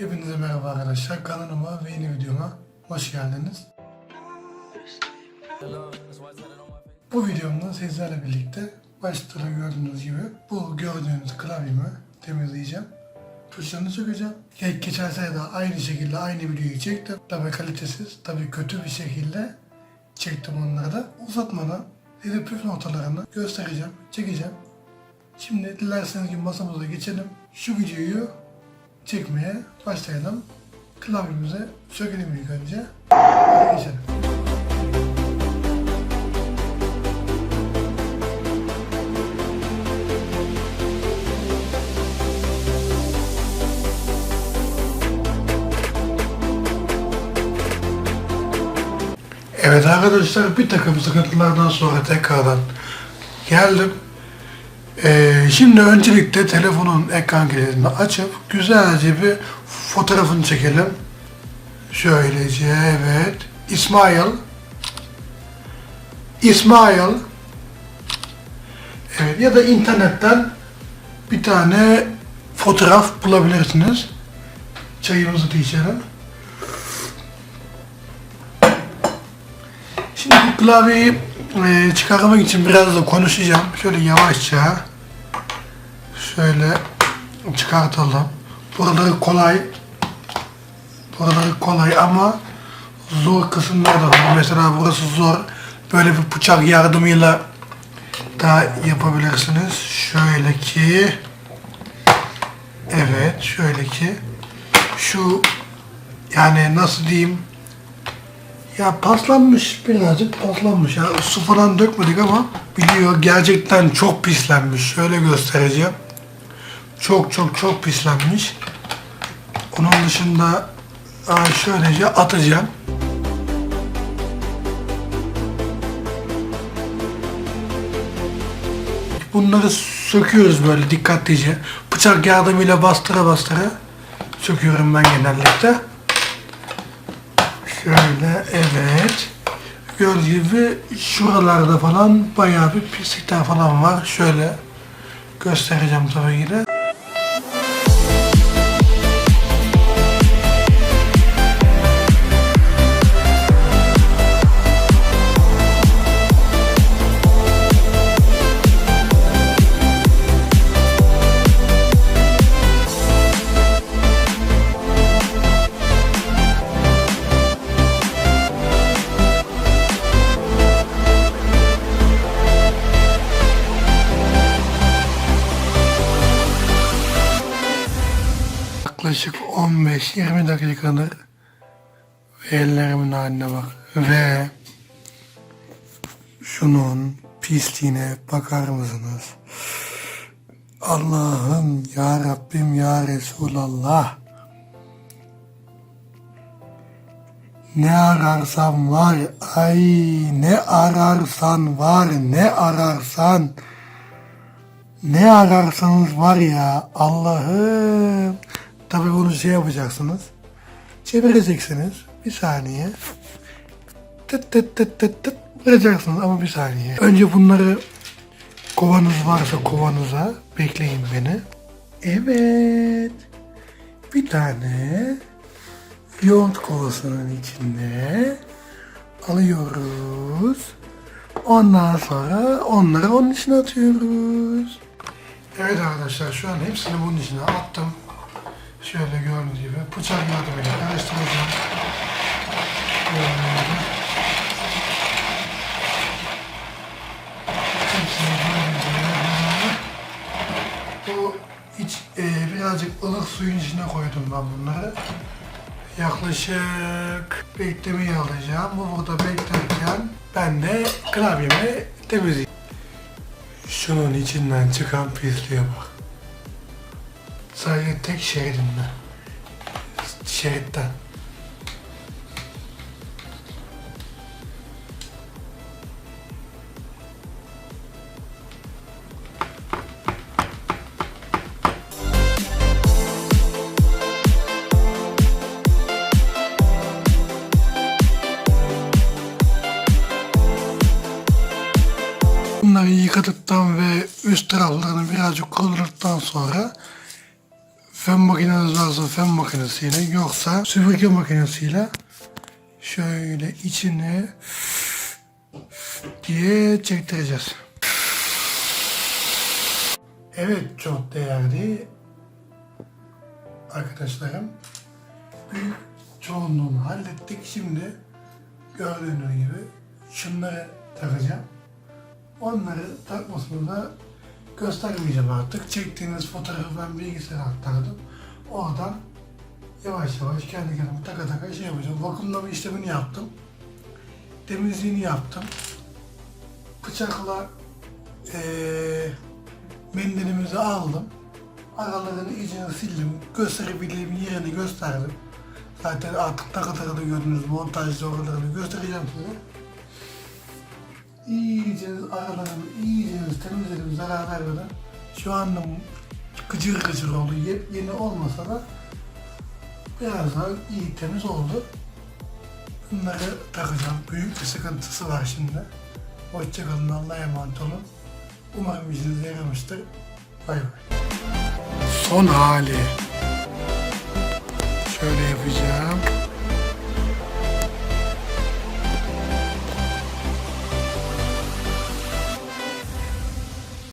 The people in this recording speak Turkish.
Hepinize merhaba arkadaşlar. Kanalıma ve yeni videoma hoş geldiniz. Bu videomda sizlerle birlikte başta da gördüğünüz gibi bu gördüğünüz klavyemi temizleyeceğim. Tuşlarını sökeceğim. Ge- Geçen sene de aynı şekilde aynı videoyu çektim. Tabii kalitesiz, tabii kötü bir şekilde çektim onları da. Uzatmadan size püf noktalarını göstereceğim, çekeceğim. Şimdi dilerseniz ki masamıza geçelim. Şu videoyu çekmeye başlayalım. Klavyemize sökelim ilk önce. Hadi geçelim. Evet arkadaşlar bir takım sıkıntılardan sonra tekrardan geldim. Ee, şimdi öncelikle telefonun ekran kilidini açıp güzelce bir fotoğrafını çekelim. Şöylece evet. İsmail. İsmail. Evet ya da internetten bir tane fotoğraf bulabilirsiniz. Çayımızı da içelim. Şimdi bu klavyeyi e, çıkarmak için biraz da konuşacağım. Şöyle yavaşça şöyle çıkartalım. Buraları kolay buraları kolay ama zor kısımlar da var. Mesela burası zor. Böyle bir bıçak yardımıyla da yapabilirsiniz. Şöyle ki evet şöyle ki şu yani nasıl diyeyim ya paslanmış birazcık paslanmış ya su falan dökmedik ama biliyor gerçekten çok pislenmiş. Şöyle göstereceğim. Çok çok çok pislenmiş. Onun dışında şöylece atacağım. Bunları söküyoruz böyle dikkatlice. Bıçak yardımıyla bastıra bastıra söküyorum ben genellikle. Şöyle evet. Gördüğünüz gibi şuralarda falan bayağı bir pislikler falan var. Şöyle göstereceğim tabii ki de. Yaklaşık 15-20 dakikadır ellerimin haline bak. Ve şunun pisliğine bakar mısınız? Allah'ım ya Rabbim ya Resulallah. Ne ararsan var, ay ne ararsan var, ne ararsan. Ne ararsanız var ya Allah'ım. Tabii bunu şey yapacaksınız. Çevireceksiniz. Bir saniye. Tıt tıt tıt tıt tıt vuracaksınız ama bir saniye. Önce bunları kovanız varsa kovanıza bekleyin beni. Evet. Bir tane yoğurt kovasının içinde alıyoruz. Ondan sonra onları onun içine atıyoruz. Evet arkadaşlar şu an hepsini bunun içine attım. Şöyle gördüğünüz gibi bıçak yardımıyla karıştıracağım. Böyle. Bu e, birazcık ılık suyun içine koydum ben bunları. Yaklaşık beklemeyi alacağım. Bu burada beklerken ben de klavyemi temizleyeyim. Şunun içinden çıkan pisliğe bak. Sadece tek şeridinden. Şeritten. Bunları yıkadıktan ve üst taraflarını birazcık kuruladıktan sonra fön makineniz varsa fön makinesiyle yoksa süpürge makinesiyle şöyle içine diye çektireceğiz. Evet çok değerli arkadaşlarım. Büyük çoğunluğunu hallettik. Şimdi gördüğünüz gibi şunları takacağım. Onları takmasını da göstermeyeceğim artık. Çektiğiniz fotoğrafı ben bilgisayara aktardım. Oradan yavaş yavaş kendi kendime taka taka şey yapacağım. Vakumlama işlemini yaptım. Temizliğini yaptım. Bıçakla eee mendilimizi aldım. Aralarını iyice sildim. Gösterebildiğim yerini gösterdim. Zaten artık taka taka da gördünüz montajda oralarını göstereceğim size. İyice aralarını iyice temizledim zarar vermeden. Şu anda gıcır gıcır oldu. Yep, yeni olmasa da biraz daha iyi temiz oldu. Bunları takacağım. Büyük bir sıkıntısı var şimdi. Hoşçakalın. Allah'a emanet olun. Umarım işinize yaramıştır. Bay bay. Son hali. Şöyle yapacağım.